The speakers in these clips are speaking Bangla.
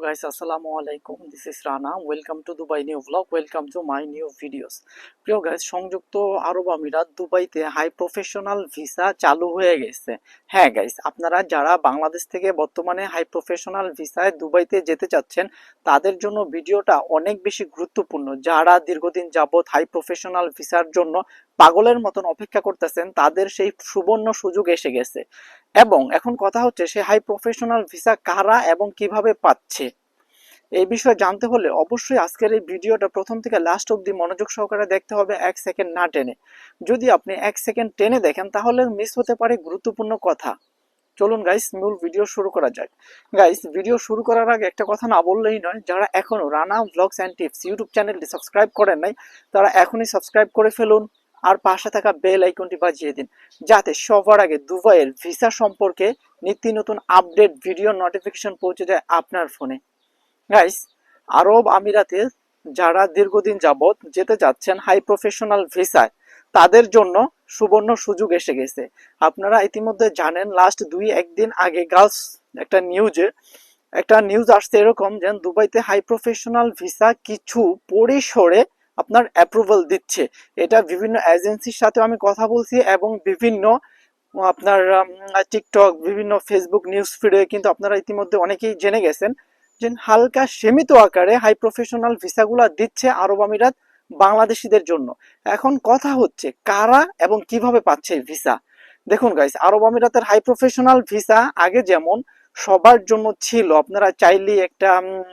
guys, assalamu alaikum. This is Rana. Welcome to Dubai new vlog. Welcome to my new প্রিয় গাইস সংযুক্ত আরব আমিরাত দুবাইতে হাই প্রফেশনাল ভিসা চালু হয়ে গেছে। হ্যাঁ গাইস আপনারা যারা বাংলাদেশ থেকে বর্তমানে হাই প্রফেশনাল ভিসায় দুবাইতে যেতে চাচ্ছেন, তাদের জন্য ভিডিওটা অনেক বেশি গুরুত্বপূর্ণ। যারা দীর্ঘদিন যাবৎ হাই প্রফেশনাল ভিসার জন্য পাগলের মতন অপেক্ষা করতেছেন, তাদের সেই সুবর্ণ সুযোগ এসে গেছে। এবং এখন কথা হচ্ছে সে হাই প্রফেশনাল ভিসা কারা এবং কীভাবে পাচ্ছে? এই বিষয়ে জানতে হলে অবশ্যই আজকের এই ভিডিওটা প্রথম থেকে লাস্ট অবধি মনোযোগ সহকারে দেখতে হবে এক সেকেন্ড না টেনে। যদি আপনি এক সেকেন্ড টেনে দেখেন, তাহলে মিস হতে পারে গুরুত্বপূর্ণ কথা। চলুন গাইস মূল ভিডিও শুরু করা যাক। গাইস ভিডিও শুরু করার আগে একটা কথা না বললেই নয়, যারা এখনও Rana blogs and tips YouTube চ্যানেলটি সাবস্ক্রাইব করেন নাই, তারা এখনই সাবস্ক্রাইব করে ফেলুন। আর পাশে থাকা বেল আইকনটি বাজিয়ে দিন। যাতে সবার আগে দুবাইয়ের ভিসা সম্পর্কে নিত্য নতুন আপডেট ভিডিও নোটিফিকেশন পৌঁছে যায় আপনার ফোনে গাইস আরব আমিরাতে যারা দীর্ঘদিন যাবৎ যেতে যাচ্ছেন হাই প্রফেশনাল ভিসায় তাদের জন্য সুবর্ণ সুযোগ এসে গেছে। আপনারা ইতিমধ্যে জানেন লাস্ট দুই একদিন আগে গার্লস একটা নিউজে একটা নিউজ আসছে এরকম যে দুবাইতে হাই প্রফেশনাল ভিসা কিছু পরিসরে আপনার অ্যাপ্রুভাল দিচ্ছে। এটা বিভিন্ন এজেন্সির সাথে আমি কথা বলছি এবং বিভিন্ন আপনার টিকটক বিভিন্ন ফেসবুক নিউজ ফিডে কিন্তু আপনারা ইতিমধ্যে অনেকেই জেনে গেছেন যে হালকা সীমিত আকারে হাই প্রফেশনাল ভিসাগুলো দিচ্ছে আরব আমিরাত বাংলাদেশিদের জন্য। এখন কথা হচ্ছে কারা এবং কীভাবে পাচ্ছে ভিসা দেখুন গাইস আরব আমিরাতের হাই প্রফেশনাল ভিসা আগে যেমন সবার জন্য ছিল, আপনারা চাইলেই একটা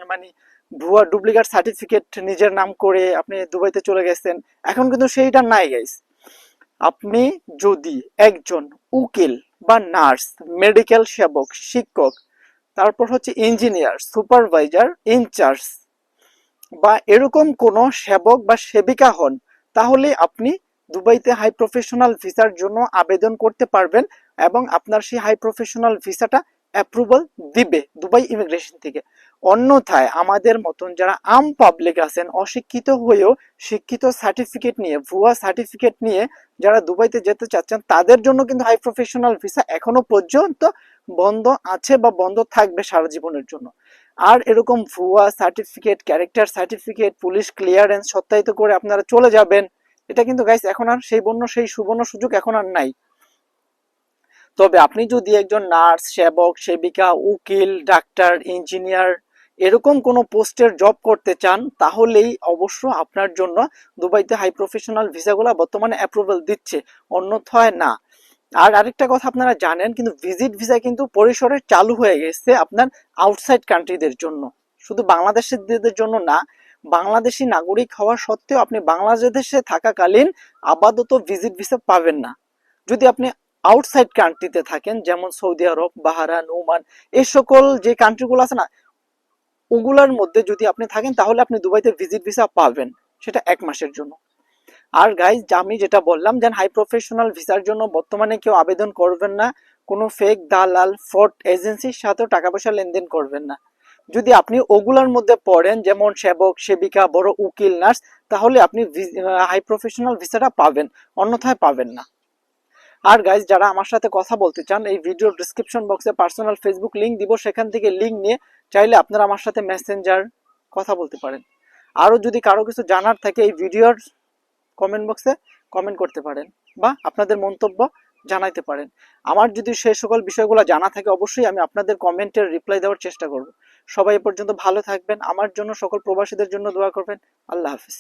মানে ভুয়া ডুপ্লিকেট সার্টিফিকেট নিজের নাম করে আপনি দুবাইতে চলে গেছেন, এখন কিন্তু সেইটা নাই গাইস আপনি যদি একজন উকিল বা নার্স মেডিকেল সেবক, শিক্ষক, তারপর হচ্ছে ইঞ্জিনিয়ার সুপারভাইজার ইনচার্জ বা এরকম কোনো সেবক বা সেবিকা হন, তাহলে আপনি দুবাইতে হাই প্রফেশনাল ভিসার জন্য আবেদন করতে পারবেন এবং আপনার সেই হাই প্রফেশনাল ভিসাটা অ্যাপ্রুভাল দিবে দুবাই ইমিগ্রেশন থেকে। অন্যথায় আমাদের মতন যারা আম পাবলিক আছেন, অশিক্ষিত হয়েও শিক্ষিত সার্টিফিকেট নিয়ে, ভুয়া সার্টিফিকেট নিয়ে যারা দুবাইতে যেতে চাচ্ছেন, তাদের জন্য কিন্তু হাই প্রফেশনাল ভিসা এখনও পর্যন্ত বন্ধ আছে বা বন্ধ থাকবে সারা জীবনের জন্য। আর এরকম ভুয়া certificate character certificate police clearance সত্যায়িত করে আপনারা চলে যাবেন, এটা কিন্তু গাইস এখন আর সেই বন্য, সেই সুবর্ণ সুযোগ এখন আর নাই। তবে আপনি যদি একজন নার্স, সেবক, সেবিকা, উকিল, ডাক্তার, ইঞ্জিনিয়ার এরকম কোনো পোস্টের জব করতে চান, তাহলেই অবশ্য আপনার জন্য দুবাইতে হাই প্রফেশনাল ভিসাগুলো বর্তমানে অ্যাপ্রুভাল দিচ্ছে, অন্যথায় না। আর আরেকটা কথা আপনারা জানেন, কিন্তু ভিজিট ভিসা কিন্তু পরিসরে চালু হয়ে গেছে আপনার আউটসাইড কান্ট্রিদের জন্য। শুধু বাংলাদেশের জন্য না, বাংলাদেশি নাগরিক হওয়া সত্ত্বেও আপনি বাংলাদেশে থাকাকালীন আপাতত ভিজিট ভিসা পাবেন না। যদি আপনি আউটসাইড কান্ট্রিতে থাকেন, যেমন সৌদি আরব বাহারান ওমান এই সকল যে কান্ট্রিগুলো আছে না ওগুলার মধ্যে যদি আপনি থাকেন, তাহলে আপনি দুবাইতে ভিজিট ভিসা পাবেন। সেটা এক মাসের জন্য। আর গাইজ আমি যেটা বললাম, যেন হাই প্রফেশনাল ভিসার জন্য বর্তমানে কেউ আবেদন করবেন না, কোনো ফেক দালাল ফ্রড এজেন্সির সাথেও টাকা পয়সা লেনদেন করবেন না। যদি আপনি ওগুলার মধ্যে পড়েন, যেমন সেবক, সেবিকা, বড় উকিল, নার্স, তাহলে আপনি হাই প্রফেশনাল ভিসাটা পাবেন, অন্যথায় পাবেন না। আর গাইজ যারা আমার সাথে কথা বলতে চান, এই ভিডিওর ডিসক্রিপশন বক্সে পার্সোনাল ফেসবুক লিঙ্ক দিব, সেখান থেকে লিঙ্ক নিয়ে চাইলে আপনারা আমার সাথে মেসেঞ্জার কথা বলতে পারেন। আরও যদি কারও কিছু জানার থাকে, এই ভিডিওর কমেন্ট বক্সে কমেন্ট করতে পারেন বা আপনাদের মন্তব্য জানাইতে পারেন। আমার যদি সেই সকল বিষয়গুলো জানা থাকে, অবশ্যই আমি আপনাদের কমেন্টের রিপ্লাই দেওয়ার চেষ্টা করব। সবাই এ পর্যন্ত ভালো থাকবেন। আমার জন্য সকল প্রবাসীদের জন্য দোয়া করবেন। আল্লাহ হাফিজ।